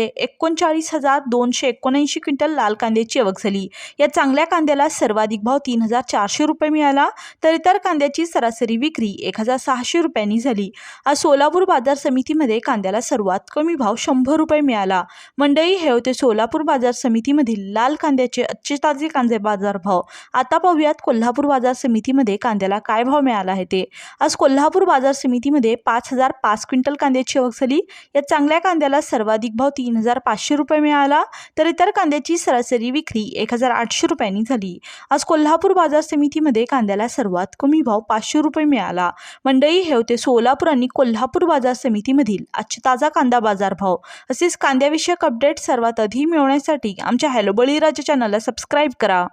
एकोणचाळीस हजार दोनशे एकोणऐंशी क्विंटल लाल कांद्याची आवक झाली. या चांगल्या कांद्याला सर्वाधिक भाव तीन हजार चारशे रुपये मिळाला तर इतर कांद्याची सरासरी विक्री एक हजार सहाशे रुपयांनी झाली. आज सोलापूर बाजार समितीमध्ये कांद्याला सर्वात कमी भाव शंभर रुपये मिळाला. मंडई हे होते सोलापूर बाजार समितीमधील लाल कांद्याचे आजचे ताजे कांदे बाजार भाव. आता पाहूयात कोल्हापूर बाजार समितीमध्ये कांद्याला काय भाव मिळाला आहे ते. आज कोल्हापूर बाजार समितीमध्ये पाच हजार पाच क्विंटल कांद्याची आवक झाली. या चांगल्या कांद्याला सर्वाधिक भाव तीन तीन हजार पाचशे रुपये मिळाला तर इतर कांद्याची सरासरी विक्री एक हजार आठशे रुपयांनी झाली. आज कोल्हापूर बाजार समितीमध्ये कांद्याला सर्वात कमी भाव पाचशे रुपये मिळाला. मंडई हे होते सोलापूर आणि कोल्हापूर बाजार समितीमधील आजचे ताजा कांदा बाजार भाव असेच कांद्याविषयक अपडेट सर्वात आधी मिळवण्यासाठी आमच्या हॅलो बळीराजा चॅनलला सबस्क्राईब करा.